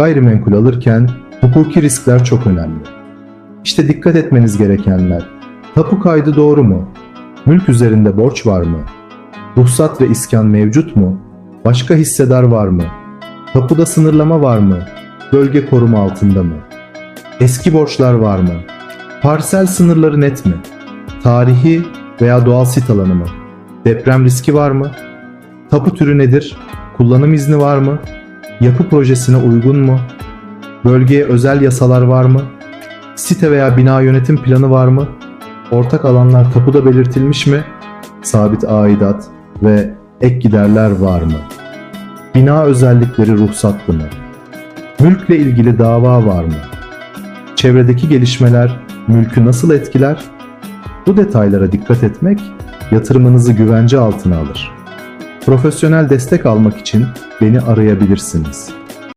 Gayrimenkul alırken hukuki riskler çok önemli. İşte dikkat etmeniz gerekenler. Tapu kaydı doğru mu? Mülk üzerinde borç var mı? Ruhsat ve iskan mevcut mu? Başka hissedar var mı? Tapuda sınırlama var mı? Bölge koruma altında mı? Eski borçlar var mı? Parsel sınırları net mi? Tarihi veya doğal sit alanı mı? Deprem riski var mı? Tapu türü nedir? Kullanım izni var mı? Yapı projesine uygun mu? Bölgeye özel yasalar var mı? Site veya bina yönetim planı var mı? Ortak alanlar tapuda belirtilmiş mi? Sabit aidat ve ek giderler var mı? Bina özellikleri ruhsatlı mı? Mülkle ilgili dava var mı? Çevredeki gelişmeler mülkü nasıl etkiler? Bu detaylara dikkat etmek yatırımınızı güvence altına alır. Profesyonel destek almak için beni arayabilirsiniz.